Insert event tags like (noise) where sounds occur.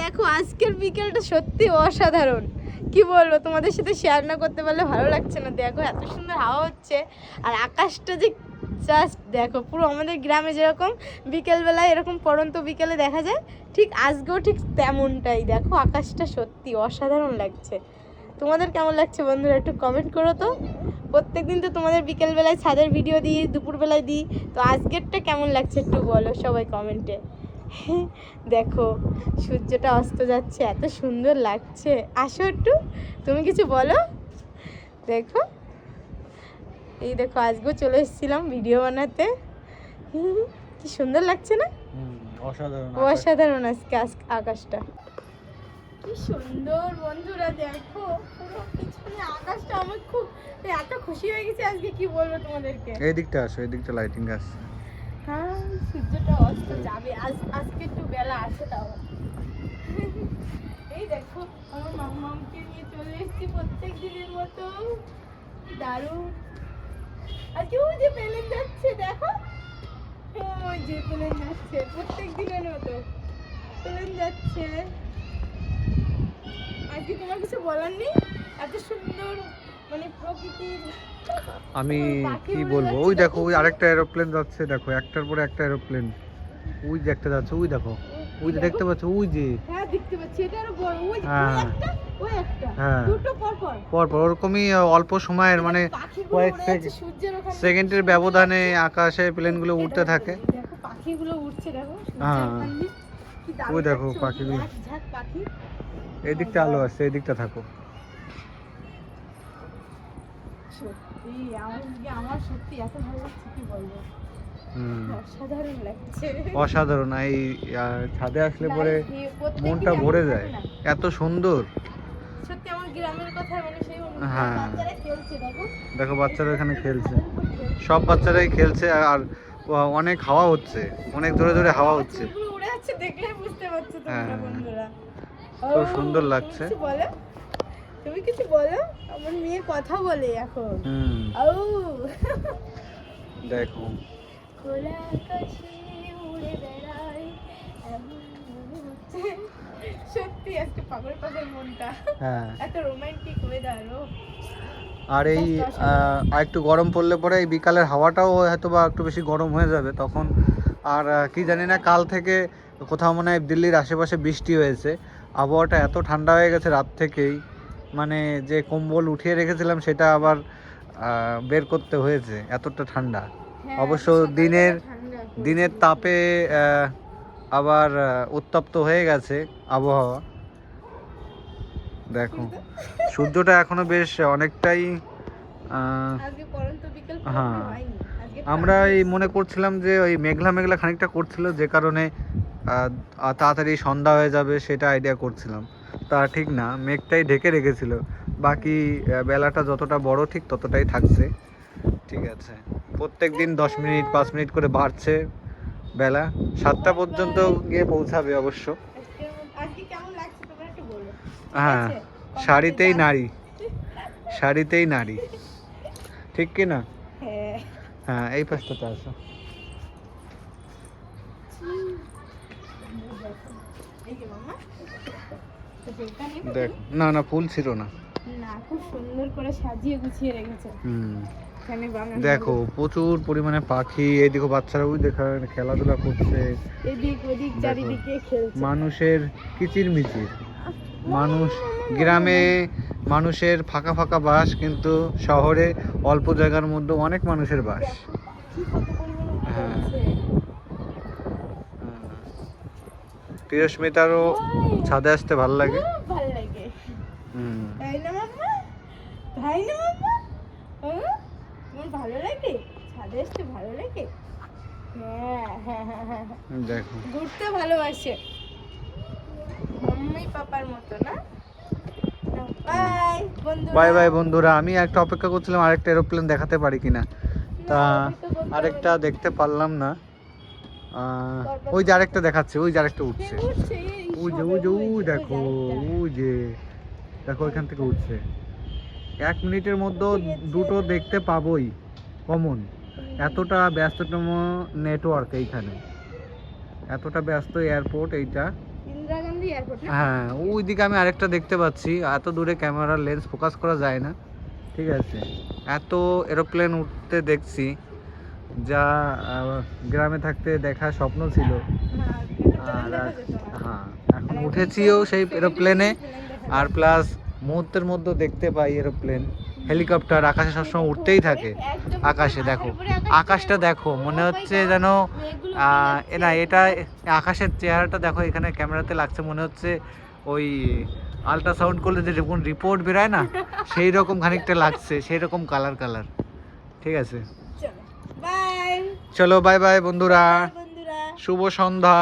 দেখো, আজকের বিকেলটা সত্যি অসাধারণ। কি বলব, তোমাদের সাথে শেয়ার না করতে পারলে ভালো লাগছে না। দেখো, এত সুন্দর হাওয়া হচ্ছে, আর আকাশটা যে জাস্ট দেখো, পুরো আমাদের গ্রামে যেরকম বিকেলবেলায় এরকম পরন্ত বিকেলে দেখা যায়, ঠিক আজকেও ঠিক তেমনটাই। দেখো, আকাশটা সত্যি অসাধারণ লাগছে। তোমাদের কেমন লাগছে বন্ধুরা, একটু কমেন্ট করো তো। প্রত্যেকদিন তো তোমাদের বিকেলবেলায় ছাদের ভিডিও দিই, দুপুরবেলায় দিই, তো আজকেরটা কেমন লাগছে একটু বলো সবাই কমেন্টে (laughs) দেখো সূর্যটা অস্ত যাচ্ছে এত সুন্দর লাগছে। আসো একটু তুমি কিছু বলো? দেখো এই দেখো আজকেও চলে এসেছিলাম ভিডিও বানাতে। (laughs) কি সুন্দর লাগছে না? অসাধারণ অসাধারণ আজকে আজ- আকাশটা। কি সুন্দর বন্ধুরা দেখো পুরো পিছনে আকাশটা আমার খুব এত খুশি হয়ে গেছে আজকে কি বলব তোমাদেরকে? এই দিকটা আসো এই দিকটা লাইটিং আসছে। সূর্যটা অস্ত যাবে। আজ আজকে একটু বেলা আসে তাও। এই দেখো, আমার মামাকে নিয়ে চলে এসেছি প্রত্যেক দিনের মতো। দারুণ। আজকে ওই যে প্লেন যাচ্ছে, দেখো। ওই যে প্লেন যাচ্ছে, প্রত্যেক দিনের মতো। প্লেন যাচ্ছে। আজকে তোমার কিছু বলার নেই? এত সুন্দর আমি পাখি কি বলব? ওই দেখো। ওই আরেকটা এরোপ্লেন যাচ্ছে দেখো একটার পরে একটা এরোপ্লেন ওই যে একটা যাচ্ছে ওই দেখো। ওই যে দেখতে পাচ্ছ ওই যে। হ্যাঁ দেখতে পাচ্ছি এটা আরও বড়। ওই হ্যাঁ। একটা ওই একটা। হ্যাঁ। দুটো পর পর পর পর ওরকমই অল্প সময়ের মানে কয়েক সেকেন্ডের ব্যবধানে আকাশে প্লেনগুলো উঠতে থাকে। দেখো পাখিগুলো উঠছে দেখো হ্যাঁ। ওই দেখো লাগছে, পাখিগুলো। এক এই দিকটা আলো আসছে এই দিকটা থাকো। সত্যি আমার আমার সত্যি এত ভালো লাগছে কি বলব? অসাধারণ লাগছে। অসাধারণ এই ছাদে আসলে পরে মনটা ভরে যায়। এত সুন্দর। সত্যি আমার গ্রামের কথা মানে সেই হ্যাঁ। দেখো। বাচ্চারা এখানে খেলছে। সব বাচ্চারাই খেলছে আর অনেক হাওয়া হচ্ছে। অনেক জোরে জোরে হাওয়া হচ্ছে। চুলগুলো উড়ে যাচ্ছে দেখলেই বুঝতে পারছ তোমরা হ্যাঁ। বন্ধুরা। খুব সুন্দর লাগছে। বলো? তুমি কিছু বলো? আমার মেয়ে কথা বলে এখন। ও দেখো। খোলা আকাশে উড়ে সত্যি আজকে পাগল পাগল মনটা। হ্যাঁ। এত রোমান্টিক ওয়েদার ও। আর এই আর একটু গরম পড়লে পরে এই বিকালের হাওয়াটাও হয়তো বা একটু বেশি গরম হয়ে যাবে তখন। আর কি জানি না কাল থেকে কোথাও মনে হয় দিল্লির আশেপাশে বৃষ্টি হয়েছে। আবহাওয়াটা এত ঠান্ডা হয়ে গেছে রাত থেকেই। মানে যে কম্বল উঠিয়ে রেখেছিলাম সেটা আবার বের করতে হয়েছে এতটা ঠান্ডা। হ্যাঁ, অবশ্য দিনের- দিনের তাপে আবার উত্তপ্ত হয়ে গেছে আবহাওয়া। দেখো সূর্যটা এখনও বেশ অনেকটাই হ্যাঁ। আমরা এই মনে করছিলাম যে ওই মেঘলা মেঘলা খানিকটা করছিল যে কারণে তাড়াতাড়ি সন্ধ্যা হয়ে যাবে সেটা আইডিয়া করছিলাম। তা ঠিক না মেঘটাই ঢেকে রেখেছিল। বাকি বেলাটা যতটা বড় ঠিক ততটাই থাকছে। ঠিক আছে। প্রত্যেক দিন দশ মিনিট পাঁচ মিনিট করে বাড়ছে বেলা। সাতটা পর্যন্ত গিয়ে পৌঁছাবে অবশ্য। হ্যাঁ শাড়িতেই। নারী। শাড়িতেই নারী। ঠিক কি না? হ্যাঁ। হ্যাঁ এই পাশটাতে আসো। দেখ না না ফুল ছিল না। না খুব সুন্দর করে সাজিয়ে গুছিয়ে রেখেছে। হুম। দেখো প্রচুর পরিমাণে পাখি এইদিকে বাচ্চারা ওই দেখা খেলাধুলা করছে। এদিক ওদিক চারিদিকে খেলছে। মানুষের কিচির মিচির মানুষ গ্রামে মানুষের ফাঁকা ফাঁকা বাস কিন্তু শহরে অল্প জায়গার মধ্যে অনেক মানুষের বাস। হ্যাঁ। খেলছে। তিরস্মিতারও ছাদে আসতে ভালো লাগে। ভালো লাগে। হুম। তাই না মাম্মা? তাই না মাম্মা? হ্যাঁ তোমার ভালো লাগে? ছাদে আসতে ভালো লাগে? হ্যাঁ হ্যাঁ। দেখো। ঘুরতে ভালোবাসে। মাম্মি পাপার মতো না? বাই বাই বন্ধুরা। আমি একটা অপেক্ষা করছিলাম আরেকটা এরোপ্লেন দেখাতে পারি কিনা। তা আরেকটা দেখতে পারলাম না। ওই যে আরেকটা দেখাচ্ছে ওই যে আরেকটা উঠছে। ওই যে ওই যে ওই দেখো ওই যে দেখো ওইখান থেকে উঠছে। এক মিনিটের মধ্যে দুটো দেখতে পাবোই কমন। এতটা ব্যস্ততম নেটওয়ার্ক এইখানে। এতটা ব্যস্ত এয়ারপোর্ট এইটা। হ্যাঁ ওই দিকে আমি আরেকটা দেখতে পাচ্ছি। এত দূরে ক্যামেরার লেন্স ফোকাস করা যায় না। ঠিক আছে। এত এরোপ্লেন উঠতে দেখছি। যা গ্রামে থাকতে দেখা স্বপ্ন ছিল। আর আর- হ্যাঁ এখন উঠেছিও সেই এরোপ্লেনে আর প্লাস মুহূর্তের মধ্যে দেখতে পাই এরোপ্লেন হেলিকপ্টার আকাশে সবসময় উঠতেই থাকে আকাশে দেখো। আকাশটা দেখো। মনে হচ্ছে যেন এ না এটা আকাশের চেহারাটা দেখো এখানে ক্যামেরাতে লাগছে মনে হচ্ছে ওই আল্ট্রাসাউন্ড করলে যে যখন রিপোর্ট বেরোয় না (laughs) সেই রকম খানিকটা লাগছে সেই রকম কালার কালার ঠিক আছে? চলো বাই বাই বন্ধুরা। শুভ সন্ধ্যা।